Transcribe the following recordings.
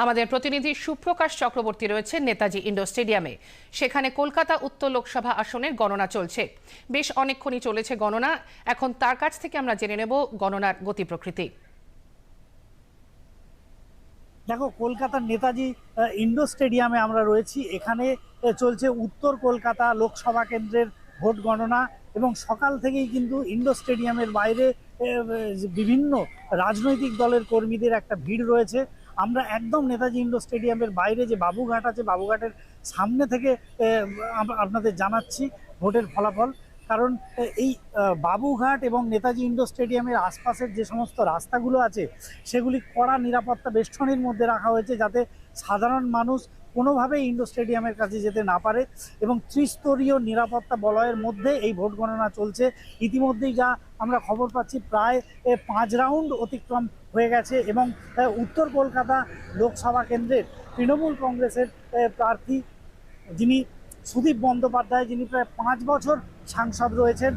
আমাদের প্রতিনিধি সুপ্রকাশ চক্রবর্তী রয়েছে নেতাজি ইন্ডোর স্টেডিয়ামে। সেখানে কলকাতা উত্তর লোকসভা আসনের গণনা চলছে। বেশ অনেকক্ষণই চলেছে গণনা। এখন তার কাছ থেকে আমরা জেনে নেব গণনার গতি প্রকৃতি। দেখো, কলকাতার নেতাজি ইন্ডোর স্টেডিয়ামে আমরা রয়েছি। এখানে চলছে উত্তর কলকাতা লোকসভা কেন্দ্রের ভোট গণনা এবং সকাল থেকেই কিন্তু ইন্ডোর স্টেডিয়ামের বাইরে বিভিন্ন রাজনৈতিক দলের কর্মীদের একটা ভিড় রয়েছে। আমরা একদম নেতাজি ইন্ডোর স্টেডিয়ামের বাইরে যে বাবুঘাট আছে, বাবুঘাটের সামনে থেকে আপনাদের জানাচ্ছি ভোটের ফলাফল। কারণ এই বাবুঘাট এবং নেতাজি ইন্ডোর স্টেডিয়ামের আশপাশের যে সমস্ত রাস্তাগুলো আছে, সেগুলি কড়া নিরাপত্তা বেষ্টনীর মধ্যে রাখা হয়েছে যাতে সাধারণ মানুষ কোনোভাবেই ইন্ডোর স্টেডিয়ামের কাছে যেতে না পারে এবং ত্রিস্তরীয় নিরাপত্তা বলয়ের মধ্যে এই ভোট গণনা চলছে। ইতিমধ্যেই যা আমরা খবর পাচ্ছি, প্রায় পাঁচ রাউন্ড অতিক্রম হয়ে গেছে এবং উত্তর কলকাতা লোকসভা কেন্দ্রের তৃণমূল কংগ্রেসের প্রার্থী যিনি সুদীপ বন্দ্যোপাধ্যায়, যিনি প্রায় পাঁচ বছর সাংসদ রয়েছেন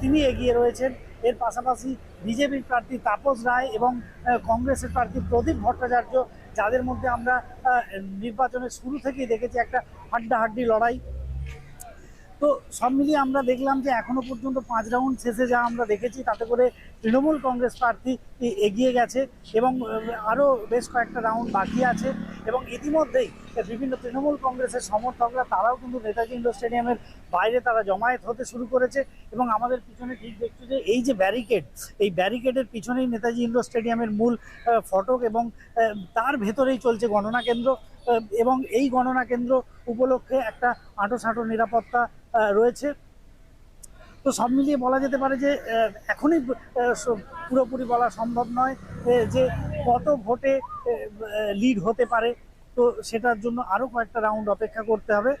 তিনি এগিয়ে রয়েছেন। এর পাশাপাশি বিজেপির প্রার্থী তাপস রায় এবং কংগ্রেসের প্রার্থী প্রদীপ ভট্টাচার্য যাদের মধ্যে আমরা নির্বাচনের শুরু থেকেই দেখেছি একটা হাড্ডাহাড্ডি লড়াই। তো সব মিলিয়ে আমরা দেখলাম যে এখনও পর্যন্ত পাঁচ রাউন্ড শেষে যা আমরা দেখেছি, তাতে করে তৃণমূল কংগ্রেস প্রার্থী এগিয়ে গেছে এবং আরও বেশ কয়েকটা রাউন্ড বাকি আছে এবং ইতিমধ্যেই বিভিন্ন তৃণমূল কংগ্রেসের সমর্থকরা, তারাও কিন্তু নেতাজি ইন্ডোর স্টেডিয়ামের বাইরে তারা জমায়েত হতে শুরু করেছে এবং আমাদের পিছনে ঠিক দেখছ যে এই যে ব্যারিকেড, এই ব্যারিকেডের পিছনেই নেতাজি ইন্ডোর স্টেডিয়ামের মূল ফটক এবং তার ভেতরেই চলছে গণনা কেন্দ্র এবং এই গণনা কেন্দ্র উপলক্ষে একটা আঁটোসাঁটো নিরাপত্তা রয়েছে। তো সব মিলিয়ে বলা যেতে পারে যে এখনই পুরোপুরি বলা সম্ভব নয় যে কত ভোটে লিড হতে পারে। তো সেটার জন্য আরও কয়েকটা রাউন্ড অপেক্ষা করতে হবে।